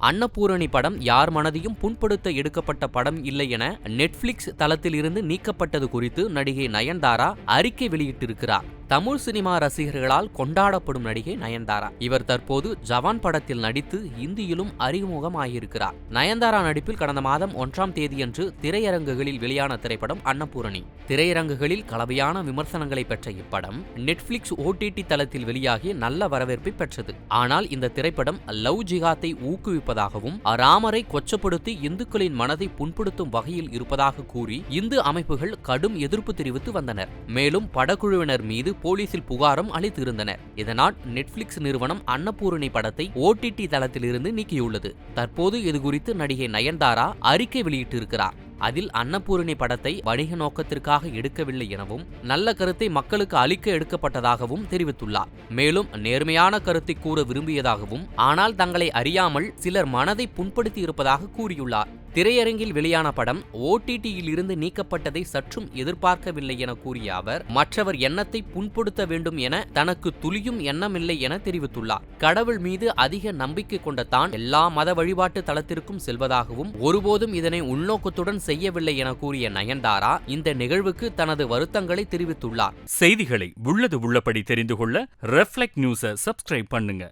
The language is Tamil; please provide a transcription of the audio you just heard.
அன்னபூரணி படம் யார் மனதையும் புண்படுத்த எடுக்கப்பட்ட படம் இல்லை என நெட்ஃபிளிக்ஸ் தளத்திலிருந்து நீக்கப்பட்டது குறித்து நடிகை நயன்தாரா அறிக்கை வெளியிட்டிருக்கிறார். தமிழ் சினிமா ரசிகர்களால் கொண்டாடப்படும் நடிகை நயன்தாரா. இவர் தற்போது ஜவான் படத்தில் நடித்து இந்தியிலும் அறிமுகமாகியிருக்கிறார். நயன்தாரா நடிப்பில் கடந்த மாதம் ஒன்றாம் தேதியன்று திரையரங்குகளில் வெளியான திரைப்படம் அன்னபூரணி. திரையரங்குகளில் கலவையான விமர்சனங்களை பெற்ற இப்படம் நெட்ஃபிளிக்ஸ் ஓடிடி தளத்தில் வெளியாகி நல்ல வரவேற்பை பெற்றது. ஆனால் இந்த திரைப்படம் லவ் ஜிகாத்தை ஊக்குவிப்பதாகவும் ராமரை கொச்சப்படுத்தி இந்துக்களின் மனதை புண்படுத்தும் வகையில் இருப்பதாக கூறி இந்து அமைப்புகள் கடும் எதிர்ப்பு தெரிவித்து வந்தனர். மேலும் படக்குழுவினர் மீது போலீசில் புகாரும் அளித்திருந்தனர். இதனால் நெட்ஃபிளிக்ஸ் நிறுவனம் அன்னபூரணி படத்தை ஓடிடி தளத்திலிருந்து நீக்கியுள்ளது. தற்போது இதுகுறித்து நடிகை நயன்தாரா அறிக்கை வெளியிட்டிருக்கிறார். அதில் அன்னபூரணி படத்தை வணிக நோக்கத்திற்காக எடுக்கவில்லை எனவும் நல்ல கருத்தை மக்களுக்கு அளிக்க எடுக்கப்பட்டதாகவும் தெரிவித்துள்ளார். மேலும் நேர்மையான கருத்தை கூற விரும்பியதாகவும் ஆனால் தங்களை அறியாமல் சிலர் மனதை புண்படுத்தி இருப்பதாக கூறியுள்ளார். திரையரங்கில் வெளியான படம் ஓடிடியில் இருந்து நீக்கப்பட்டதை சற்றும் எதிர்பார்க்கவில்லை என கூறிய அவர் மற்றவர் எண்ணத்தை புண்படுத்த வேண்டும் என தனக்கு துளியும் எண்ணமில்லை என தெரிவித்துள்ளார். கடவுள் மீது அதிக நம்பிக்கை கொண்ட தான் எல்லா மத வழிபாட்டு தளத்திற்கும் செல்வதாகவும் ஒருபோதும் இதனை உள்நோக்கத்துடன் செய்யவில்லை என கூறிய நயன்தாரா இந்த நிகழ்வுக்கு தனது வருத்தங்களை தெரிவித்துள்ளார். செய்திகளை உள்ளது உள்ளபடி தெரிந்து கொள்ள ரெஃப்ளெக்ட் நியூஸை சப்ஸ்கிரைப் பண்ணுங்க.